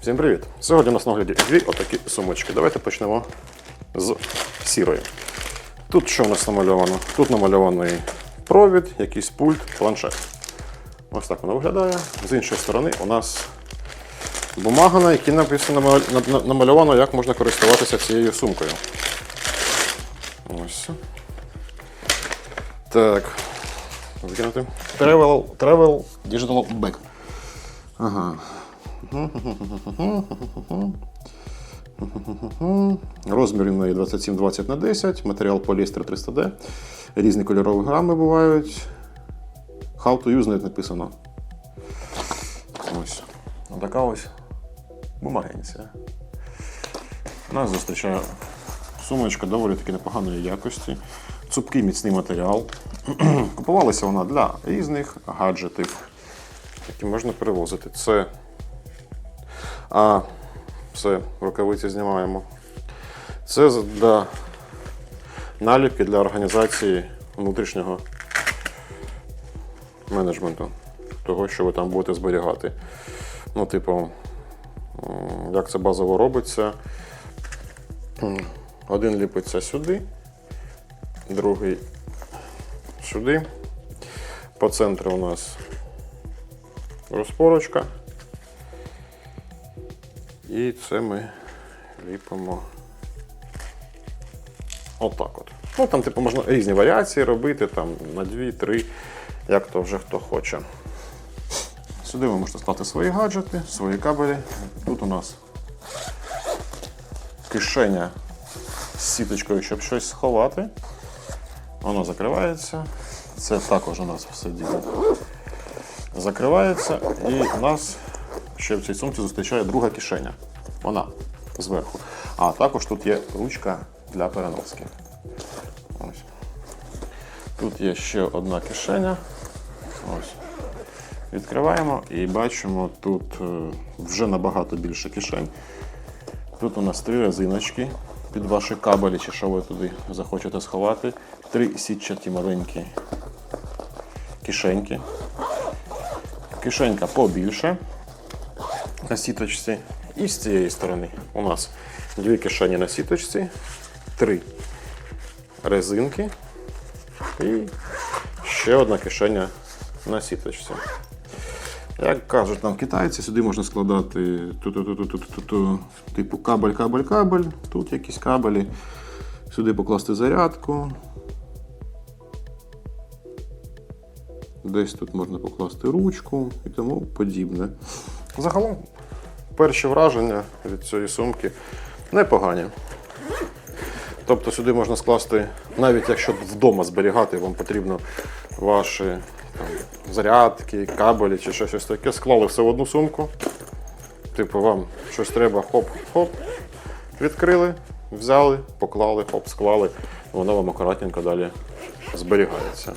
Всім привіт! Сьогодні у нас на огляді дві отакі сумочки. Давайте почнемо з сірої. Тут що у нас намальовано? Тут намальований провід, якийсь пульт, планшет. Ось так воно виглядає. З іншої сторони у нас бумага, на якій написано намальовано, як можна користуватися цією сумкою. Ось. Так. Викинути. Travel, travel Digital Bag. Ага. Розмір у неї 27-20 на 10, матеріал поліестер 300D. Різні кольорові грами бувають. How to use навіть написано. Ось. Така ось бумагенція. Нас зустрічає сумочка доволі таки непоганої якості. Цупкий міцний матеріал. Купувалася вона для різних гаджетів, які можна перевозити. Це а, все, рукавиці знімаємо. Це для наліпки для організації внутрішнього менеджменту. Того, що ви там будете зберігати. Ну, типу, як це базово робиться. Один ліпиться сюди, другий сюди. По центру у нас розпорочка. І це ми ліпимо отак от. Ну, там, типу, можна різні варіації робити, там на 2-3, як то вже хто хоче. Сюди ви можете склати свої гаджети, свої кабелі. Тут у нас кишеня з сіточкою, щоб щось сховати. Воно закривається. Це також у нас все діло закривається, і у нас ще в цій сумці зустрічає друга кишеня. Вона зверху. А також тут є ручка для переноски. Ось. Тут є ще одна кишеня. Ось. Відкриваємо і бачимо тут е, вже набагато більше кишень. Тут у нас три резиночки під ваші кабелі, чи що ви туди захочете сховати. Три сітчаті маленькі кишеньки. Кишенька побільше на сіточці. І з цієї сторони у нас дві кишені на сіточці, три резинки і ще одна кишеня на сіточці. Як кажуть нам китайці, сюди можна складати ту-ту-ту-ту-ту-ту, типу кабель, кабель, кабель, тут якісь кабелі, сюди покласти зарядку. Десь тут можна покласти ручку і тому подібне. Загалом, перші враження від цієї сумки непогані. Тобто сюди можна скласти, навіть якщо вдома зберігати, вам потрібно ваші там, зарядки, кабелі чи щось таке, склали все в одну сумку. Типу, вам щось треба, хоп-хоп, відкрили, взяли, поклали, хоп, склали, воно вам акуратненько далі зберігається.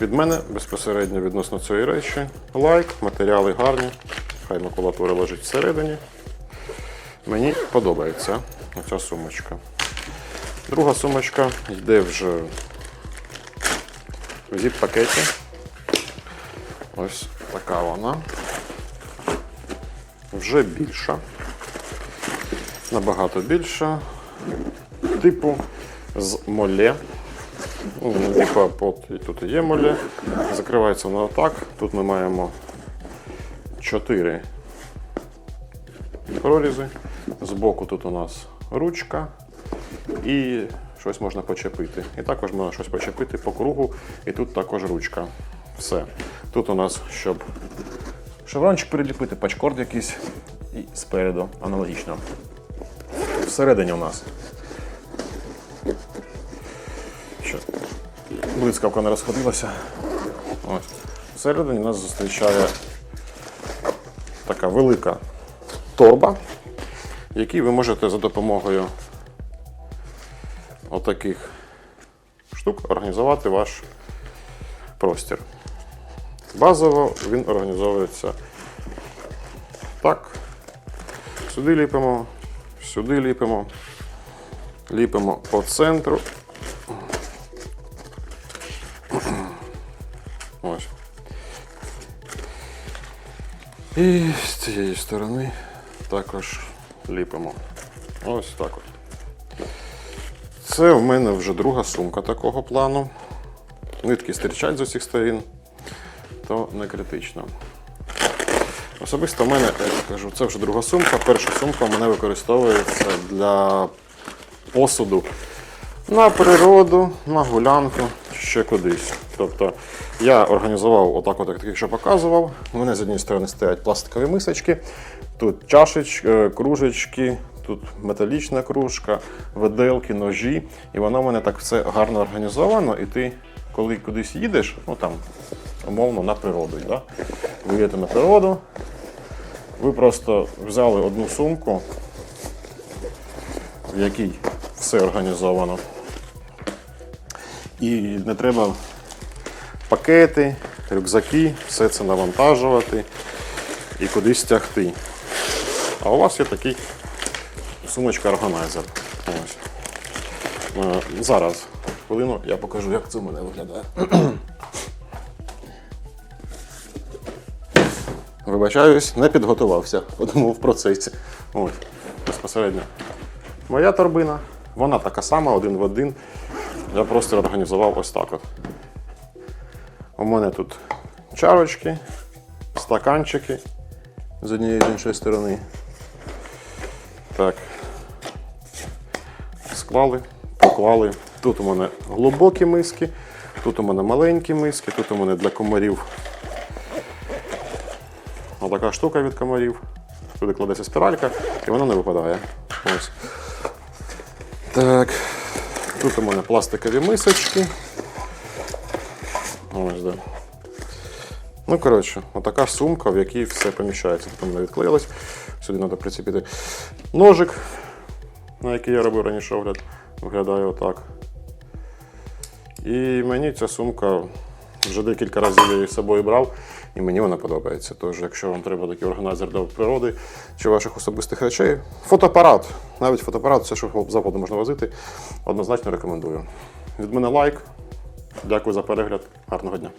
Від мене безпосередньо відносно цієї речі. Лайк, матеріали гарні. Хай макулатура лежить всередині. Мені подобається ця сумочка. Друга сумочка йде вже в зіп-пакеті. Ось така вона. Вже більша. Набагато більша. Типу з моле. Ну, под, і тут є моле. Закривається вона отак. Тут ми маємо 4 прорізи. Збоку тут у нас ручка і щось можна почепити. І також можна щось почепити по кругу, і тут також ручка. Все. Тут у нас, щоб шеврончик приліпити, пачкорд якийсь і спереду аналогічно. Всередині у нас що блискавка не розходилася. Ось. Всередині нас зустрічає така велика торба, в якій ви можете за допомогою отаких штук організувати ваш простір. Базово він організовується так. Сюди ліпимо, сюди ліпимо, ліпимо по центру. Ось. І з цієї сторони також ліпимо. Ось так от. Це в мене вже друга сумка такого плану. Нитки стирчать з усіх сторін, то не критично. Особисто в мене, як кажу, це вже друга сумка. Перша сумка в мене використовується для посуду на природу, на гулянку, ще кудись. Тобто я організував отак, от, як що показував. У мене з однієї сторони стоять пластикові мисочки, тут чашечки, кружечки, тут металічна кружка, виделки, ножі. І воно в мене так все гарно організовано. І ти, коли кудись їдеш, ну там, умовно, на природу. Да? Ви їдете на природу, ви просто взяли одну сумку, в якій все організовано. І не треба пакети, рюкзаки, все це навантажувати і кудись тягти. А у вас є такий сумочка-органайзер. Е, Зараз, хвилину, я покажу, як це в мене виглядає. Вибачаюсь, не підготувався, подумав в процесі. Ось, безпосередньо. Моя торбина, вона така сама, один в один. Я просто організував ось так от. У мене тут чарочки, стаканчики з однієї з іншої сторони. Так. Склали, поклали. Тут у мене глибокі миски, тут у мене маленькі миски, тут у мене для комарів Отака штука від комарів. Туди кладеться спіралька і вона не випадає. Ось. Так. Тут у мене пластикові мисочки. Ось, да. Ну, коротше, отака сумка, в якій все поміщається. Тут у мене відклеїлось. Сюди треба прицепити ножик, на який я робив раніше огляд. Виглядає отак. І мені ця сумка вже декілька разів я її з собою брав, і мені вона подобається. Тож, якщо вам треба такий органайзер для природи чи ваших особистих речей, фотоапарат, навіть фотоапарат, все, що завгодно можна возити, однозначно рекомендую. Від мене лайк. Дякую за перегляд. Гарного дня.